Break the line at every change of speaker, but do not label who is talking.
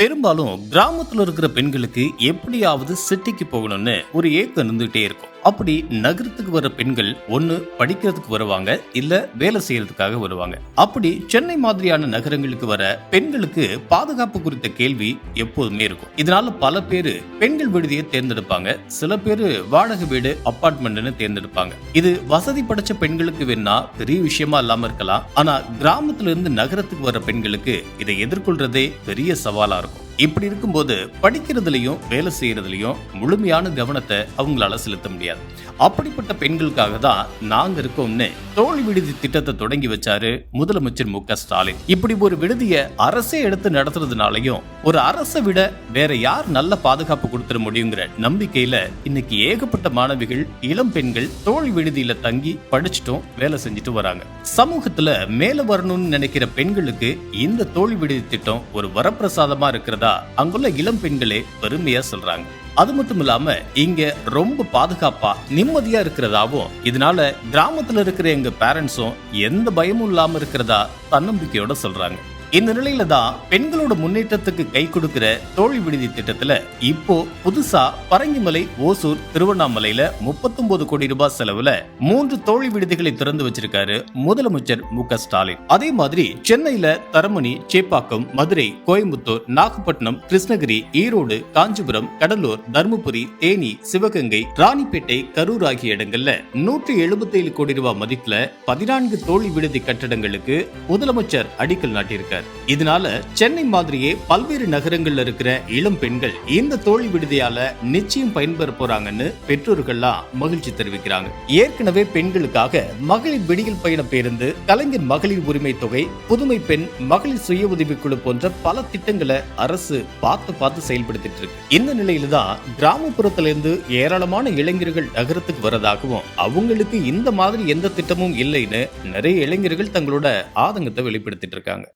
பெரும்பாலும் கிராமத்துல இருக்கிற பெண்களுக்கு எப்படியாவது சிட்டிக்கு போகணும்னு ஒரு ஏக்கம் இருந்துகிட்டே இருக்கும். அப்படி நகரத்துக்கு வர பெண்கள் ஒண்ணு படிக்கிறதுக்கு வருவாங்க இல்ல வேலை செய்யறதுக்காக வருவாங்க. அப்படி சென்னை மாதிரியான நகரங்களுக்கு வர பெண்களுக்கு பாதுகாப்பு குறித்த கேள்வி எப்போதுமே இருக்கும். இதனால பல பேரு பெண்கள் விடுதியை தேர்ந்தெடுப்பாங்க சில பேரு வாடகை வீடு அப்பார்ட்மெண்ட்னு தேர்ந்தெடுப்பாங்க. இது வசதி படைச்ச பெண்களுக்கு வேணா பெரிய விஷயமா இல்லாம இருக்கலாம். ஆனா கிராமத்துல இருந்து நகரத்துக்கு வர பெண்களுக்கு இதை எதிர்கொள்றதே பெரிய சவாலா இருக்கும். இப்படி இருக்கும்போது படிக்கிறதுலயும் வேலை செய்யறதுலயும் முழுமையான கவனத்தை அவங்களால செலுத்த முடியாது. அப்படிப்பட்ட பெண்களுக்காக தான் நாங்க இருக்கோம்னு தோழி விடுதி திட்டத்தை தொடங்கி வச்சாரு முதலமைச்சர் மு க ஸ்டாலின். இப்படி ஒரு விடுதியை அரசே எடுத்து நடத்துறதுனாலையும் ஒரு அரசை விட வேற யார் நல்ல பாதுகாப்பு கொடுத்துட முடியுங்கிற நம்பிக்கையில இன்னைக்கு ஏகப்பட்ட மாணவிகள் இளம் பெண்கள் தோழி விடுதியில தங்கி படிச்சுட்டும் வேலை செஞ்சுட்டு வராங்க. சமூகத்துல மேல வரணும்னு நினைக்கிற பெண்களுக்கு இந்த தோழி விடுதி திட்டம் ஒரு வரப்பிரசாதமா இருக்கிறதா அங்குள்ள இளம் பெண்களே பெருமையா சொல்றாங்க. அது மட்டும் இல்லாம இங்க ரொம்ப பாதுகாப்பா நிம்மதியா இருக்கிறதாவும் இதனால கிராமத்துல இருக்கிற எங்க பேரண்ட்ஸும் எந்த பயமும் இல்லாம இருக்கிறதா தன்னம்பிக்கையோட சொல்றாங்க. இந்த நிலையில தான் பெண்களோட முன்னேற்றத்துக்கு கை கொடுக்கிற தோழி விடுதி திட்டத்துல இப்போ புதுசா பரங்கிமலை ஓசூர் திருவண்ணாமலையில 39 கோடி ரூபாய் செலவுல மூன்று தோழி விடுதிகளை திறந்து வச்சிருக்காரு முதலமைச்சர் மு க ஸ்டாலின். அதே மாதிரி சென்னையில தரமணி சேப்பாக்கம் மதுரை கோயம்புத்தூர் நாகப்பட்டினம் கிருஷ்ணகிரி ஈரோடு காஞ்சிபுரம் கடலூர் தருமபுரி தேனி சிவகங்கை ராணிப்பேட்டை கரூர் ஆகிய இடங்கள்ல நூற்றி எழுபத்தேழு கோடி ரூபாய் மதிப்புல பதினான்கு தோழி விடுதி கட்டடங்களுக்கு முதலமைச்சர் அடிக்கல் நாட்டியிருக்கார். இதனால சென்னை மாதிரியே பல்வேறு நகரங்கள்ல இருக்கிற இளம் பெண்கள் இந்த தோழி விடுதியால நிச்சயம் பயன்பெற போறாங்கன்னு பெற்றோர்கள்லாம் மகிழ்ச்சி தெரிவிக்கிறாங்க. ஏற்கனவே பெண்களுக்காக மகளிர் விடியல் பயண பேருந்து கலைஞர் மகளிர் உரிமை தொகை புதுமை பெண் மகளிர் சுய உதவிக்குழு போன்ற பல திட்டங்களை அரசு பார்த்து பார்த்து செயல்படுத்திட்டு இருக்கு. இந்த நிலையில தான் கிராமப்புறத்துல இருந்து ஏராளமான இளைஞர்கள் நகரத்துக்கு வரதாகவும் அவங்களுக்கு இந்த மாதிரி எந்த திட்டமும் இல்லைன்னு நிறைய இளைஞர்கள் தங்களோட ஆதங்கத்தை வெளிப்படுத்திட்டு இருக்காங்க.